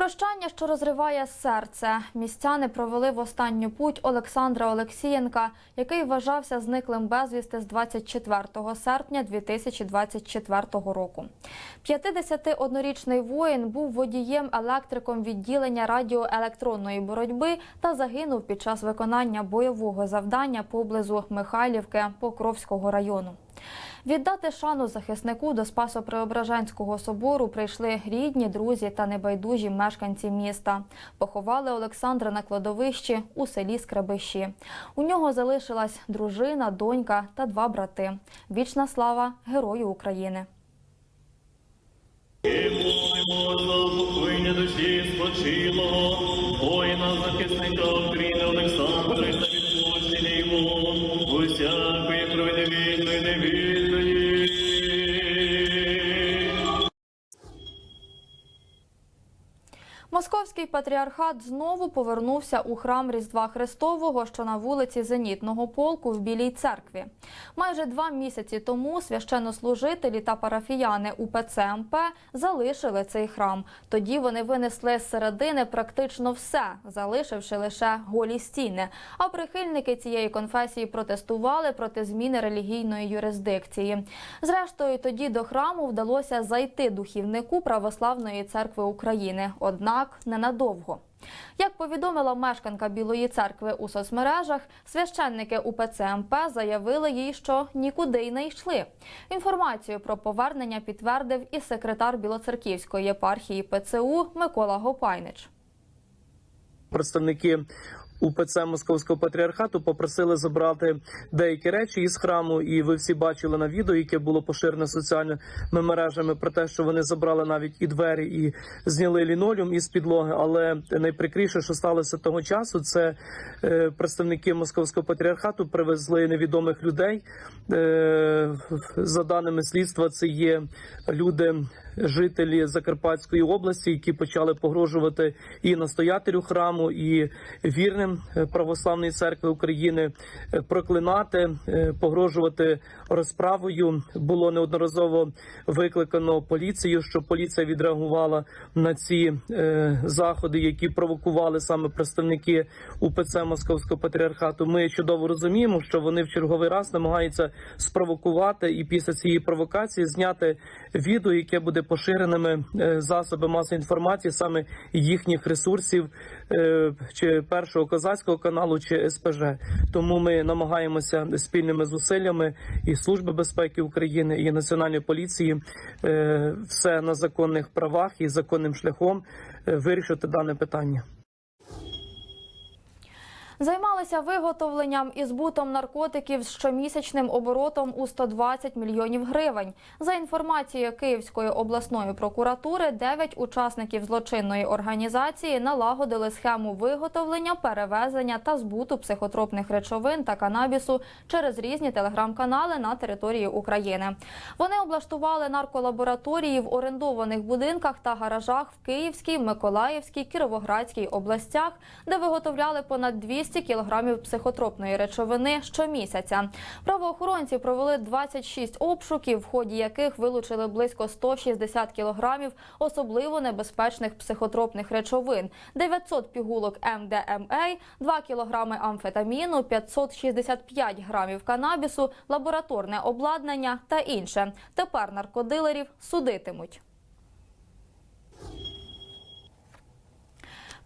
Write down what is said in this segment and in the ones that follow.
Прощання, що розриває серце. Містяни провели в останню путь Олександра Олексієнка, який вважався зниклим безвісти з 24 серпня 2024 року. 51-річний воїн був водієм-електриком відділення радіоелектронної боротьби та загинув під час виконання бойового завдання поблизу Михайлівки Покровського району. Віддати шану захиснику до Спасо-Преображенського собору прийшли рідні, друзі та небайдужі мешканці міста. Поховали Олександра на кладовищі у селі Скребищі. У нього залишилась дружина, донька та два брати. Вічна слава Герою України! Упокоєння душі спочилого, воїна захисника України Олександра та відпущення йому, усякої Московський патріархат знову повернувся у храм Різдва Христового, що на вулиці Зенітного полку в Білій церкві. Майже два місяці тому священнослужителі та парафіяни УПЦ МП залишили цей храм. Тоді вони винесли з середини практично все, залишивши лише голі стіни. А прихильники цієї конфесії протестували проти зміни релігійної юрисдикції. Зрештою, тоді до храму вдалося зайти духівнику Православної церкви України. Однак ненадовго. Як повідомила мешканка Білої церкви у соцмережах, священники УПЦ МП заявили їй, що нікуди й не йшли. Інформацію про повернення підтвердив і секретар Білоцерківської єпархії ПЦУ Микола Гопайнич. представники УПЦ Московського патріархату попросили забрати деякі речі із храму, і ви всі бачили на відео, яке було поширене соціальними мережами, про те, що вони забрали навіть і двері, і зняли лінолеум із підлоги. Але найприкріше, що сталося того часу, це е, представники Московського патріархату привезли невідомих людей. Е, за даними слідства, це є люди. Жителі Закарпатської області, які почали погрожувати і настоятелю храму, і вірним е, православної церкви України е, проклинати, е, погрожувати розправою. Було неодноразово викликано поліцію, щоб поліція відреагувала на ці е, заходи, які провокували саме представники УПЦ Московського патріархату. Ми чудово розуміємо, що вони в черговий раз намагаються спровокувати і після цієї провокації зняти відео, яке буде поширеними е, засоби масової інформації, саме їхніх ресурсів, е, чи першого козацького каналу, чи СПЖ. Тому ми намагаємося спільними зусиллями і Служби безпеки України і Національної поліції е, все на законних правах і законним шляхом вирішити дане питання. Займалися виготовленням і збутом наркотиків з щомісячним оборотом у 120 мільйонів гривень. За інформацією Київської обласної прокуратури, 9 учасників злочинної організації налагодили схему виготовлення, перевезення та збуту психотропних речовин та канабісу через різні телеграм-канали на території України. Вони облаштували нарколабораторії в орендованих будинках та гаражах в Київській, Миколаївській, Кіровоградській областях, де виготовляли понад 200 кілограмів психотропної речовини щомісяця. Правоохоронці провели 26 обшуків, в ході яких вилучили близько 160 кілограмів особливо небезпечних психотропних речовин, 900 пігулок МДМА, 2 кілограми амфетаміну, 565 грамів канабісу, лабораторне обладнання та інше. Тепер наркодилерів судитимуть.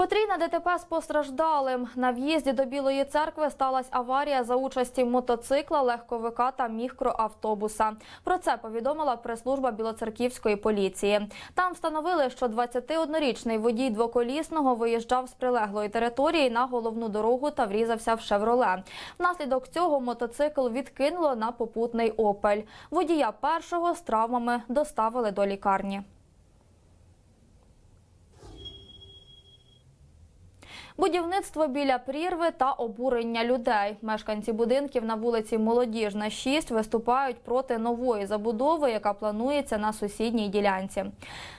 Потрійна ДТП з постраждалим. На в'їзді до Білої церкви сталася аварія за участі мотоцикла, легковика та мікроавтобуса. Про це повідомила прес-служба Білоцерківської поліції. Там встановили, що 21-річний водій двоколісного виїжджав з прилеглої території на головну дорогу та врізався в шевроле. Внаслідок цього мотоцикл відкинуло на попутний опель. Водія першого з травмами доставили до лікарні. Будівництво біля прірви та обурення людей. Мешканці будинків на вулиці Молодіжна, 6 виступають проти нової забудови, яка планується на сусідній ділянці.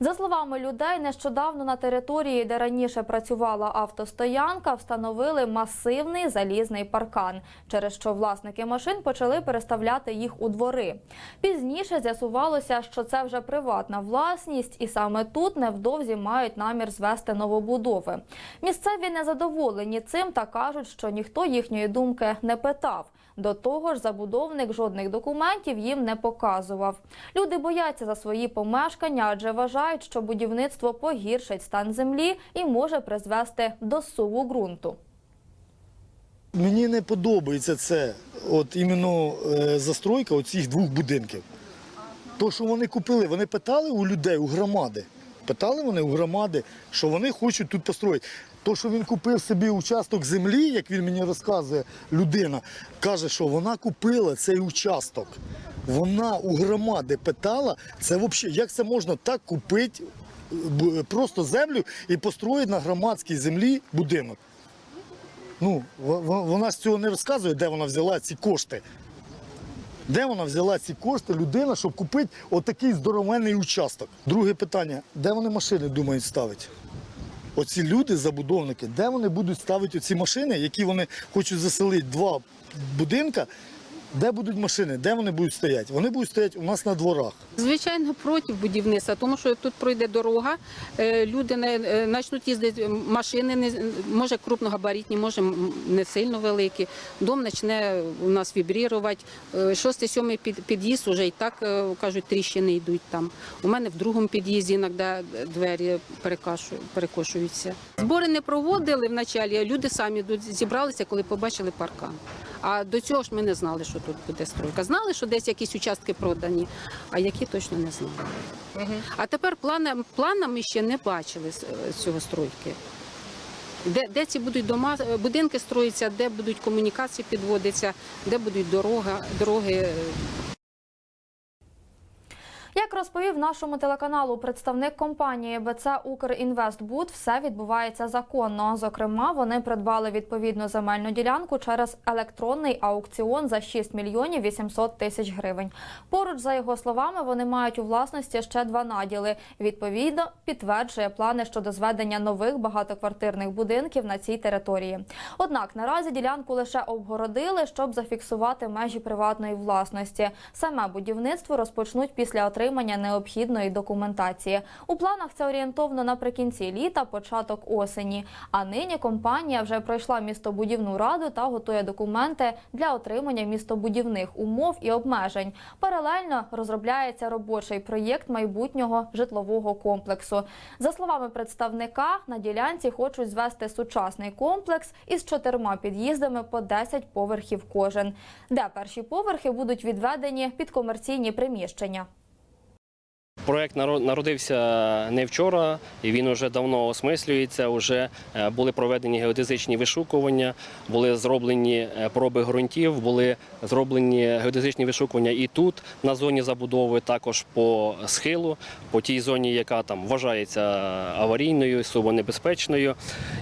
За словами людей, нещодавно на території, де раніше працювала автостоянка, встановили масивний залізний паркан, через що власники машин почали переставляти їх у двори. Пізніше з'ясувалося, що це вже приватна власність, і саме тут невдовзі мають намір звести новобудови. Місцеві незадоволені цим та кажуть, що ніхто їхньої думки не питав. До того ж, забудовник жодних документів їм не показував. Люди бояться за свої помешкання, адже вважають, що будівництво погіршить стан землі і може призвести до суву ґрунту. Мені не подобається це, от іменно е, застройка оцих двох будинків. То, що вони купили, вони питали у людей, у громади. Питали вони у громади, що вони хочуть тут построїти. То, що він купив собі участок землі, як він мені розказує людина, каже, що вона купила цей участок. Вона у громади питала, це взагалі, як це можна так купити просто землю і построїти на громадській землі будинок. Ну, вона з цього не розказує, де вона взяла ці кошти. Де вона взяла ці кошти, людина, щоб купити отакий здоровенний участок? Друге питання: де вони машини думають ставити? Оці люди, забудовники, де вони будуть ставити ці машини, які вони хочуть заселити? Два будинка, де будуть машини, де вони будуть стояти? Вони будуть стояти у нас на дворах. Звичайно, проти будівництва, тому що тут пройде дорога, е, люди не е, почнуть їздити, машини не може крупногабаритні, може не сильно великі. Дом почне у нас вібрірувати. Е, Шостий, сьомий під- під'їзд уже і так е, кажуть, тріщини йдуть там. У мене в другому під'їзді іноді двері перекошуються. Збори не проводили вначалі, люди самі зібралися, коли побачили паркан. А до цього ж ми не знали, що тут буде стройка. Знали, що десь якісь участки продані, а які точно не знали. А тепер плана, плана ми ще не бачили з з цього стройки. Де, де ці будуть дома, е, будинки строїться, де будуть комунікації підводитися, де будуть дорога, дороги. Як розповів нашому телеканалу представник компанії БЦ Укрінвестбуд, все відбувається законно. Зокрема, вони придбали відповідну земельну ділянку через електронний аукціон за 6 мільйонів 800 тисяч гривень. Поруч, за його словами, вони мають у власності ще два наділи. Відповідно, підтверджує плани щодо зведення нових багатоквартирних будинків на цій території. Однак наразі ділянку лише обгородили, щоб зафіксувати межі приватної власності. Саме будівництво розпочнуть після отримання необхідної документації. У планах це орієнтовно наприкінці літа, початок осені. А нині компанія вже пройшла містобудівну раду та готує документи для отримання містобудівних умов і обмежень. Паралельно розробляється робочий проєкт майбутнього житлового комплексу. За словами представника, на ділянці хочуть звести сучасний комплекс із чотирма під'їздами по 10 поверхів кожен, де перші поверхи будуть відведені під комерційні приміщення. Проект народився не вчора, і він вже давно осмислюється. Вже е, були проведені геодезичні вишукування, були зроблені е, проби ґрунтів, були зроблені геодезичні вишукування і тут, на зоні забудови, також по схилу, по тій зоні, яка там вважається аварійною, небезпечною.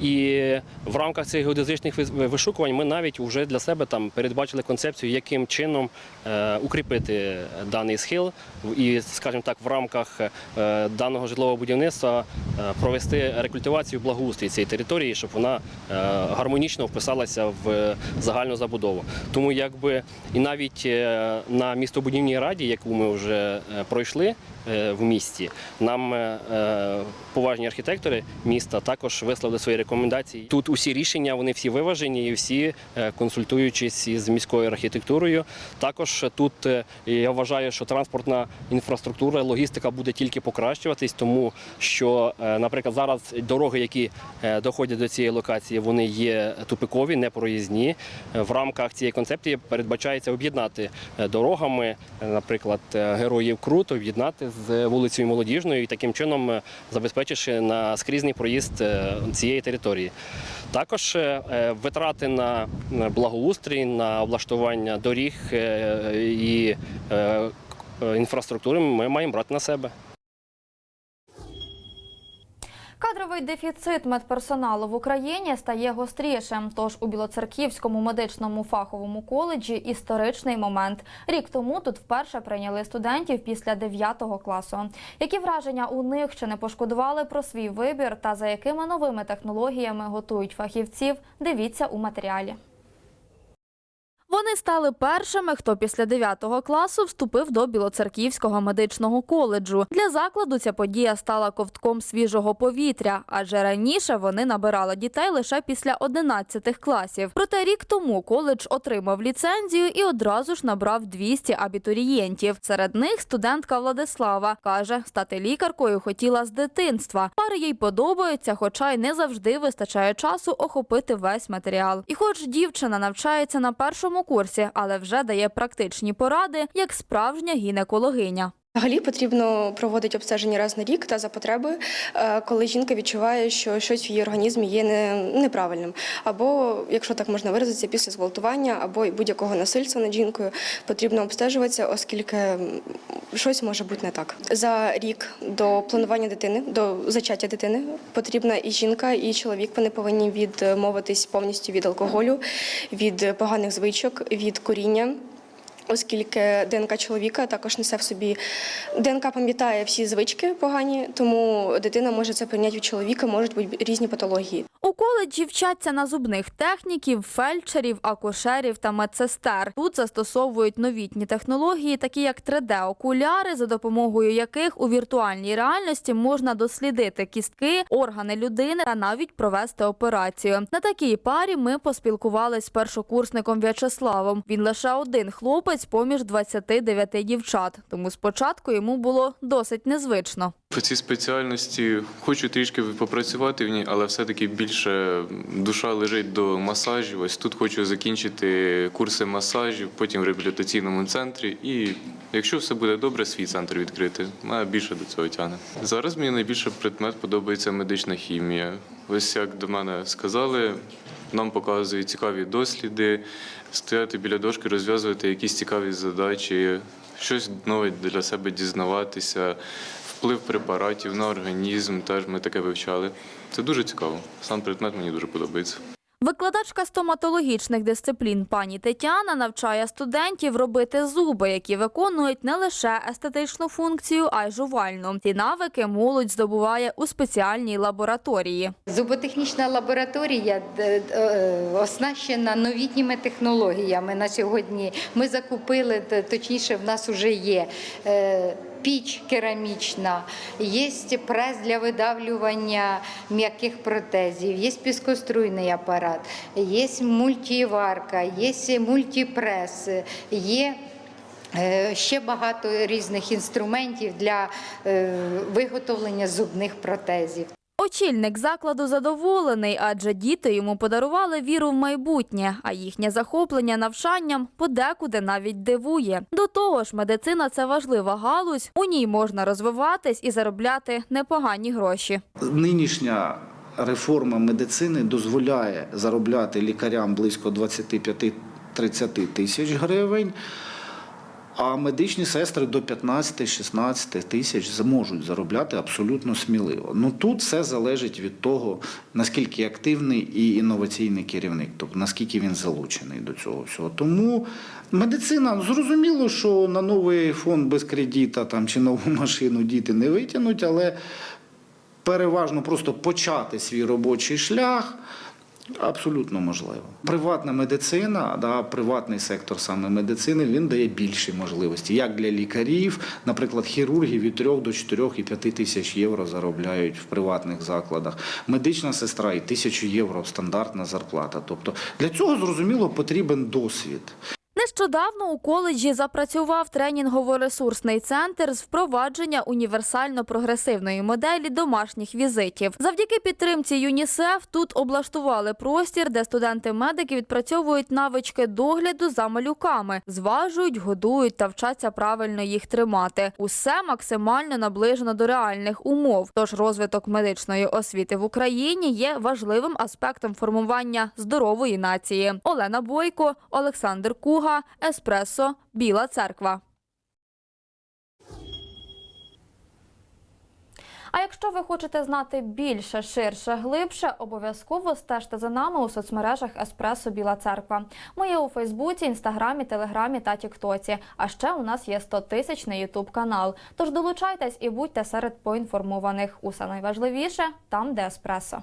І в рамках цих геодезичних вишукувань ми навіть вже для себе там передбачили концепцію, яким чином е, укріпити даний схил і, скажімо так, в рамках е, даного житлового будівництва е, провести рекультивацію благоустрій цієї території, щоб вона е, гармонічно вписалася в загальну забудову. Тому якби і навіть на містобудівній раді, яку ми вже пройшли в місті, нам е, е, поважні архітектори міста також висловили свої рекомендації. Тут усі рішення вони всі виважені і всі е, консультуючись із міською архітектурою. Також тут е, я вважаю, що транспортна інфраструктура, логістика буде тільки покращуватись, тому що, е, наприклад, зараз дороги, які е, доходять до цієї локації, вони є тупикові, непроїзні. Е, В рамках цієї концепції передбачається об'єднати е, дорогами, е, наприклад, е, героїв Круто, об'єднати з вулицею Молодіжною і таким чином е, забезпечивши на скрізний проїзд е, цієї території. Також е, витрати на благоустрій, на облаштування доріг і інфраструктури ми маємо брати на себе. Кадровий дефіцит медперсоналу в Україні стає гострішим. Тож у Білоцерківському медичному фаховому коледжі історичний момент. Рік тому тут вперше прийняли студентів після 9 класу. Які враження у них чи не пошкодували про свій вибір та за якими новими технологіями готують фахівців? Дивіться у матеріалі. Вони стали першими, хто після 9 класу вступив до Білоцерківського медичного коледжу. Для закладу ця подія стала ковтком свіжого повітря, адже раніше вони набирали дітей лише після 11 класів. Проте рік тому коледж отримав ліцензію і одразу ж набрав 200 абітурієнтів. Серед них студентка Владислава каже, стати лікаркою хотіла з дитинства. Пари їй подобаються, хоча й не завжди вистачає часу охопити весь матеріал. І хоч дівчина навчається на першому курсі, але вже дає практичні поради як справжня гінекологиня. Взагалі потрібно проводити обстеження раз на рік та за потреби, е, коли жінка відчуває, що щось в її організмі є неправильним. Або, якщо так можна виразитися, після зґвалтування або будь-якого насильства над жінкою потрібно обстежуватися, оскільки щось може бути не так. За рік до планування дитини, до зачаття дитини потрібна і жінка, і чоловік. Вони повинні відмовитись повністю від алкоголю, від поганих звичок, від куріння. Оскільки ДНК чоловіка також несе в собі ДНК пам'ятає всі звички погані, тому дитина може це прийняти від чоловіка, можуть бути різні патології. У коледжі вчаться на зубних техніків, фельдшерів, акушерів та медсестер. Тут застосовують новітні технології, такі як 3D-окуляри, за допомогою яких у віртуальній реальності можна дослідити кістки, органи людини та навіть провести операцію. На такій парі ми поспілкувались з першокурсником В'ячеславом. Він лише один хлопець поміж 29 дівчат, тому спочатку йому було досить незвично. По цій спеціальності хочу трішки попрацювати в ній, але все-таки більше душа лежить до масажів. Ось тут хочу закінчити курси масажів, потім в реабілітаційному центрі. І якщо все буде добре, свій центр відкрити. Мене більше до цього тягне. Зараз мені найбільше предмет подобається медична хімія. Ось як до мене сказали. Нам показують цікаві досліди, стояти біля дошки, розв'язувати якісь цікаві задачі, щось нове для себе дізнаватися, вплив препаратів на організм. Теж ми таке вивчали. Це дуже цікаво. Сам предмет мені дуже подобається. Викладачка стоматологічних дисциплін пані Тетяна навчає студентів робити зуби, які виконують не лише естетичну функцію, а й жувальну. Ці навики молодь здобуває у спеціальній лабораторії. Зуботехнічна лабораторія д- е, оснащена новітніми технологіями на сьогодні. Ми закупили, точніше, в нас вже є. Піч керамічна, є прес для видавлювання м'яких протезів, є піскоструйний апарат, є мультіварка, є мультипрес, є е, ще багато різних інструментів для е, виготовлення зубних протезів. Очільник закладу задоволений, адже діти йому подарували віру в майбутнє, а їхнє захоплення навчанням подекуди навіть дивує. До того ж, медицина це важлива галузь. У ній можна розвиватись і заробляти непогані гроші. Нинішня реформа медицини дозволяє заробляти лікарям близько 25-30 тисяч гривень, а медичні сестри до 15-16 тисяч зможуть заробляти абсолютно сміливо. Ну тут все залежить від того, наскільки активний і інноваційний керівник, тобто наскільки він залучений до цього всього. Тому медицина зрозуміло, що на новий фонд без кредита там чи нову машину діти не витягнуть, але переважно просто почати свій робочий шлях. Абсолютно можливо. Приватна медицина, да, приватний сектор саме медицини, він дає більші можливості. Як для лікарів, наприклад, хірурги від 3 до 4 і 5 тисяч євро заробляють в приватних закладах. Медична сестра і тисячу євро стандартна зарплата. Тобто для цього зрозуміло потрібен досвід. Нещодавно у коледжі запрацював тренінгово-ресурсний центр з впровадження універсально-прогресивної моделі домашніх візитів. Завдяки підтримці ЮНІСЕФ тут облаштували простір, де студенти-медики відпрацьовують навички догляду за малюками, зважують, годують та вчаться правильно їх тримати. Усе максимально наближено до реальних умов. Тож розвиток медичної освіти в Україні є важливим аспектом формування здорової нації. Олена Бойко, Олександр Куга, Еспресо, Біла Церква. А якщо ви хочете знати більше, ширше, глибше, обов'язково стежте за нами у соцмережах Еспресо Біла Церква. Ми є у Фейсбуці, Інстаграмі, Телеграмі та Тіктоці. А ще у нас є 100-тисячний Ютуб канал. Тож долучайтесь і будьте серед поінформованих. Усе найважливіше там, де еспресо.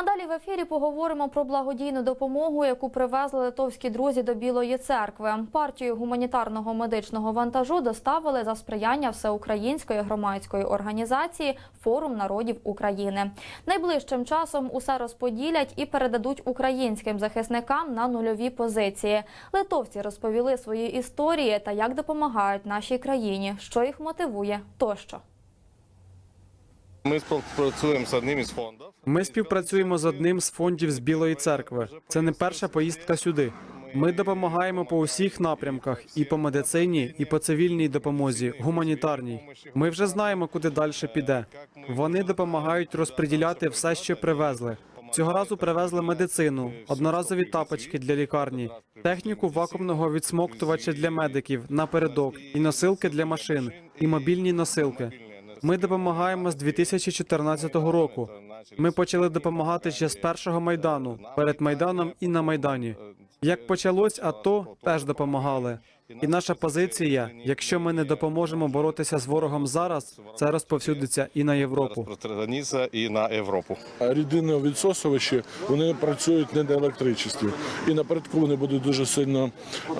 А далі в ефірі поговоримо про благодійну допомогу, яку привезли литовські друзі до Білої церкви. Партію гуманітарного медичного вантажу доставили за сприяння всеукраїнської громадської організації Форум народів України. Найближчим часом усе розподілять і передадуть українським захисникам на нульові позиції. Литовці розповіли свої історії та як допомагають нашій країні, що їх мотивує тощо. Ми співпрацюємо з одним із фондів. Ми співпрацюємо з одним з фондів з Білої церкви. Це не перша поїздка сюди. Ми допомагаємо по усіх напрямках і по медицині, і по цивільній допомозі, гуманітарній. Ми вже знаємо, куди далі піде. Вони допомагають розподіляти все, що привезли. Цього разу привезли медицину, одноразові тапочки для лікарні, техніку вакуумного відсмоктувача для медиків напередок, і носилки для машин, і мобільні носилки. Ми допомагаємо з 2014 року. Ми почали допомагати ще з першого майдану, перед майданом і на майдані. Як почалось АТО, теж допомагали. І наша позиція: якщо ми не допоможемо боротися з ворогом зараз, це розповсюдиться і на Європу. І на Європу. Рідинне відсосувачі вони працюють не на електричестві. І напередку вони будуть дуже сильно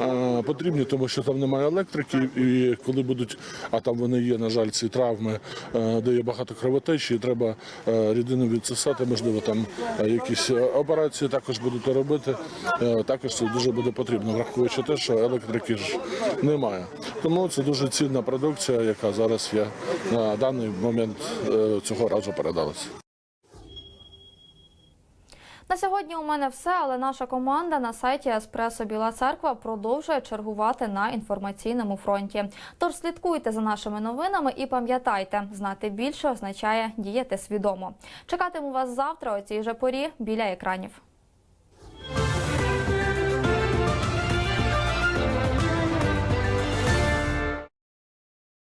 е, потрібні, тому що там немає електрики, і коли будуть, а там вони є, на жаль, ці травми, де є багато кровотечі, і треба рідину відсосати, можливо, там якісь операції також будуть робити. Е, також це дуже буде потрібно, враховуючи те, що електрики ж немає. Тому це дуже цінна продукція, яка зараз є на даний момент е, цього разу передалася. На сьогодні у мене все, але наша команда на сайті Еспресо Біла Церква продовжує чергувати на інформаційному фронті. Тож слідкуйте за нашими новинами і пам'ятайте, знати більше означає діяти свідомо. Чекатиму вас завтра о цій же порі біля екранів.